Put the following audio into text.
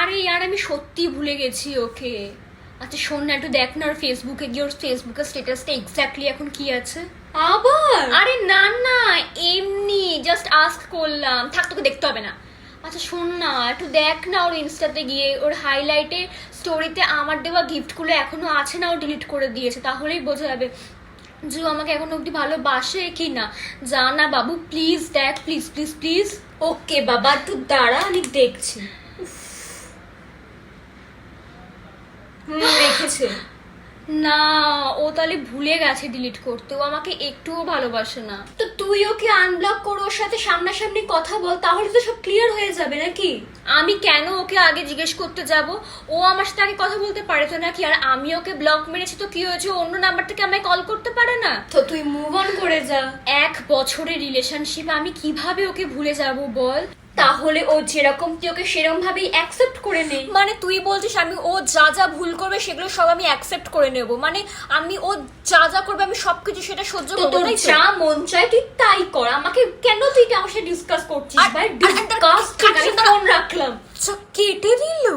আরে ইয়ার আমি সত্যি ভুলে গেছি ওকে। আচ্ছা শোন না একটু দেখ না ওর ফেসবুকে গিয়ে ওর ফেসবুকের স্ট্যাটাসটা এক্স্যাক্টলি এখন কি আছে। আবার? আরে না না এমনি জাস্ট আস্ক করলাম। থাক তোকে দেখতে হবে না। আচ্ছা শোন না একটু দেখ না ওর ইনস্টাতে গিয়ে। ওর হাইলাইটে স্টোরিতে আমার দেওয়া গিফটগুলো এখনও আছে না ও ডিলিট করে দিয়েছে। তাহলেই বোঝা যাবে যে ও আমাকে এখন অব্দি ভালোবাসে কি না। যা না বাবু প্লিজ দেখ প্লিজ প্লিজ প্লিজ ওকে বাবা তুই দাঁড়া আমি দেখছি। দেখেছে। না ও তাহলে ভুলে গেছে ডিলিট করতে। ও আমাকে একটুও ভালোবাসে না। তো তুই ওকে আনব্লক করে ওর সাথে সামনাসামনি কথা বল? তাহলে তো সব ক্লিয়ার হয়ে যাবে নাকি? আমি কেন ওকে আগে জিজ্ঞেস করতে যাব? ও আমার সাথে আগে কথা বলতে পারে তো নাকি? আর আমি ওকে ব্লক মেরেছি তো কি হয়েছে? অন্য নাম্বার থেকে আমায় কল করতে পারে না? তো তুই মুভ অন করে যা। এক বছরের রিলেশনশিপ আমি কীভাবে ওকে ভুলে যাব বল? তাহলে ও যেরকম তুই ওকে সেরকম ভাবেই অ্যাকসেপ্ট করে নে। মানে তুই বলছিস আমি ও যা যা ভুল করবে সেগুলো সব আমি অ্যাকসেপ্ট করে নেব। মানে আমি ও যা যা করবে আমি সবকিছু সেটা সহ্য করব না যা মন চায় তুই তাই কর। আমাকে কেন তুই এটা আমার সাথে ডিসকাস করছিস ভাই? ডিসকাস আমি আচ্ছা, ফোন রাখলাম। আচ্ছা, কেটে দিলো।